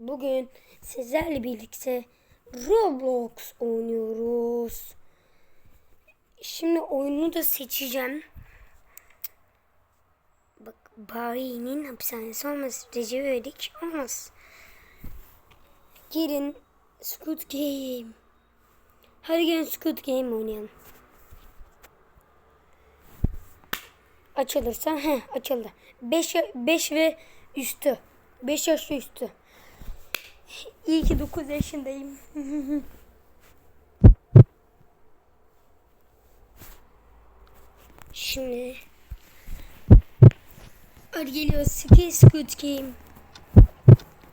Bugün sizlerle birlikte Roblox oynuyoruz. Şimdi oyunu da seçeceğim. Bak Bari'nin hapishanesi olmaz. Recep İvedik olmaz. Girin Squid Game. Hadi gelin Squid Game oynayalım. Açılırsa he açıldı. 5 5 ve üstü. 5 yaş üstü. İyi ki 9 yaşındayım. Şimdi Hadi geliyor Ski Squid Game.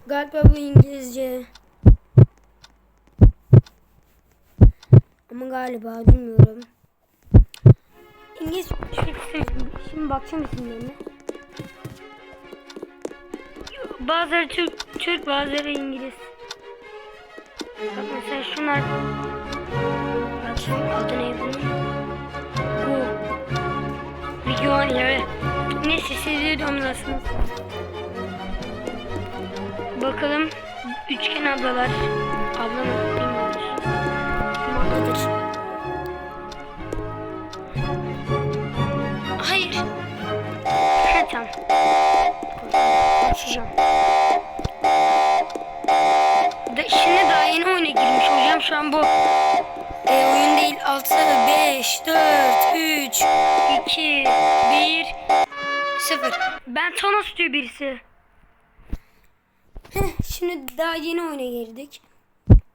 Galiba bu İngilizce. Ama galiba bilmiyorum. İngiliz şimdi bakacağım isimlerine. Bazıları Türk, Türk bazıları İngiliz. Bak mesela şunlar. Bak şimdi adı ne bunun? Bu. Video oynuyor. Neyse siz videomdasınız. Bakalım üçgen ablalar. Abla mı bilmiyoruz. Abladır. Hayır. Ha tamam. Açacağım. Oyuna girmiş hocam. Şu an bu e, oyun değil. 6, 5, 4, 3, 2, 1, 0. Ben Thanos diyor birisi. Heh, şimdi daha yeni oyuna girdik.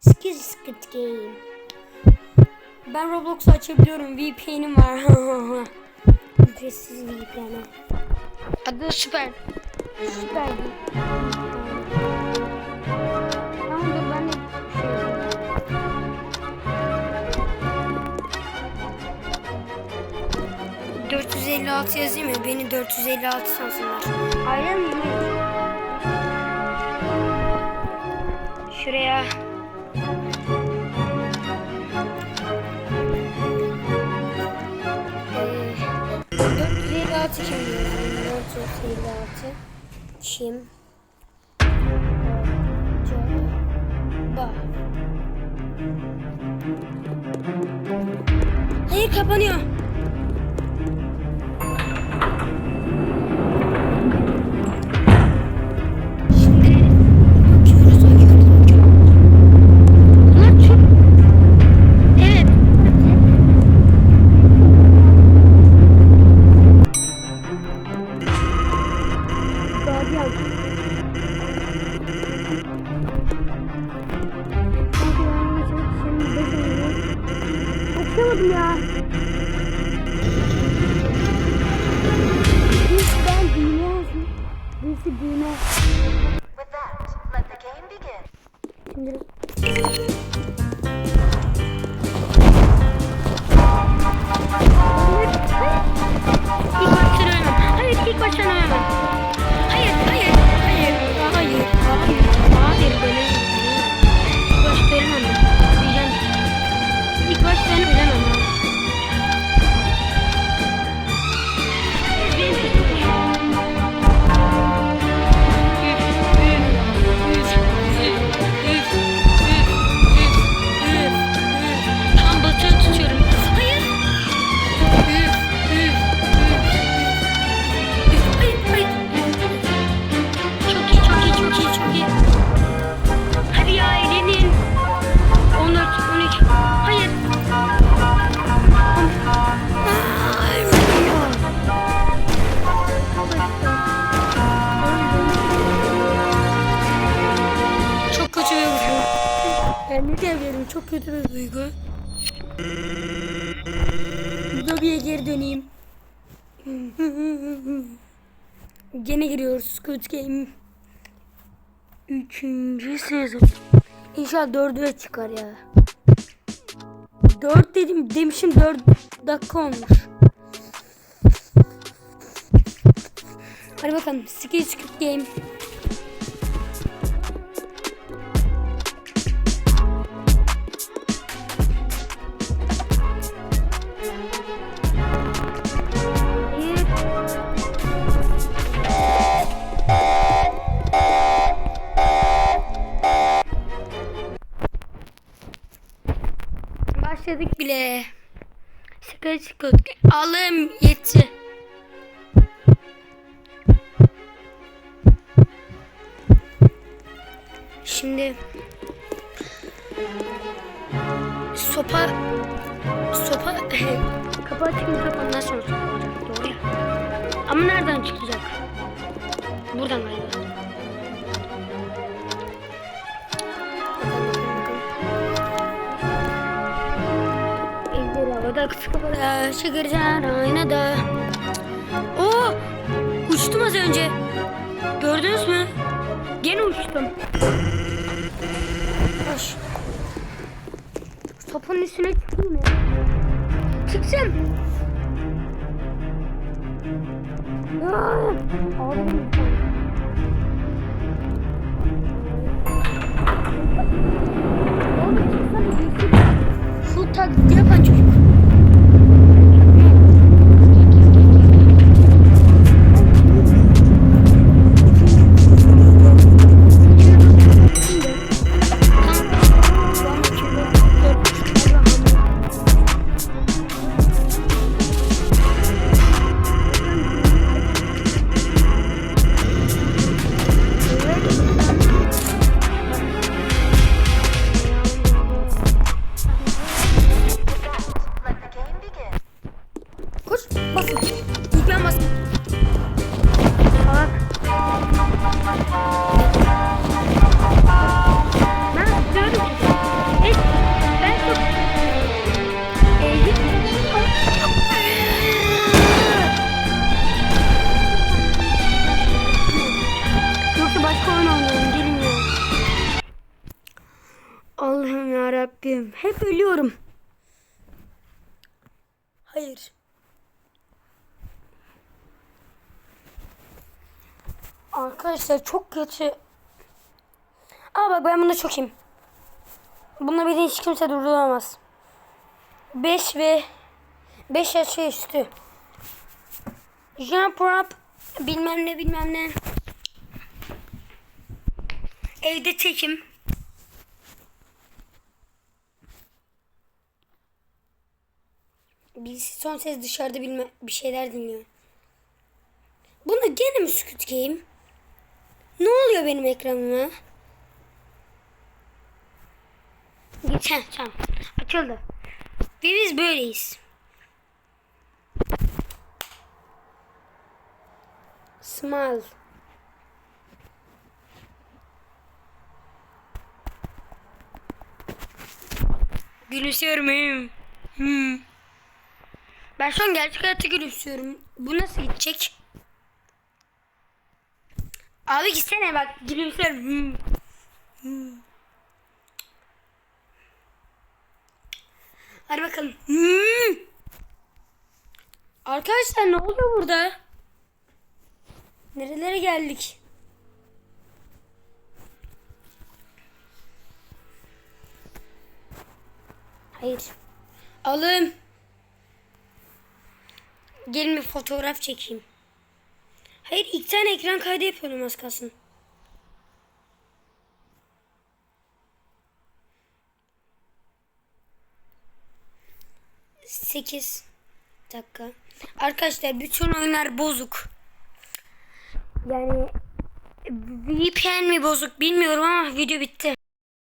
Skill Squid Game. Ben Roblox'u açabiliyorum. VPN'im var. Ücretsiz VPN. Adı süper. Süper 456 yazayım ya beni 456 sansınlar. Ayrı mıyım? Şuraya Ee, 456 kim yazayım? 456 kim? Acaba? Hayır kapanıyor. Ya. Biz ben düğme yazdım. Birisi düğme. With that, let the game begin. Şimdi Ne diyebilirim? Çok kötü bir duygu. Lobiye geri döneyim. Gene giriyoruz Squid Game. Üçüncü sezon. İnşallah dördü de çıkar ya. Dört dedim demişim dört dakika olmuş. Hadi bakalım Squid Game. Başladık bile. Sıkı sıkı. Alım yetti. Şimdi sopa sopa kapı mı ondan sonra sopa olacak doğru ya. Ama nereden çıkacak? Buradan galiba. Havada kısa kafada şekercan aynada. Oo! Uçtum az önce. Gördünüz mü? Gene uçtum. Hoş. Topun üstüne çıkayım ya. Çıksın. Çıksana, Şu taklidi Rabbim. Hep ölüyorum. Hayır. Arkadaşlar çok kötü. Aa bak ben bunda çok iyiyim. Bunda beni hiç kimse durduramaz. 5 ve 5 yaş üstü. Jump up bilmem ne bilmem ne. Evde tekim. Birisi son ses dışarıda bilme, bir şeyler dinliyor. Bunda gene mi Squid Game? Ne oluyor benim ekranıma? Geçen tamam. Açıldı. Ve biz böyleyiz. Smile. Gülümsüyorum. Hmm. Ben şu an gerçek hayatta gülümsüyorum. Bu nasıl gidecek? Abi gitsene bak gülümsüyorum. Hmm. Hmm. Hadi bakalım. Hmm. Arkadaşlar ne oluyor burada? Nerelere geldik? Hayır. Alın. Gelin bir fotoğraf çekeyim. Hayır ilk tane ekran kaydı yapıyorum az kalsın. Sekiz dakika. Arkadaşlar bütün oyunlar bozuk. Yani VPN mi bozuk bilmiyorum ama video bitti.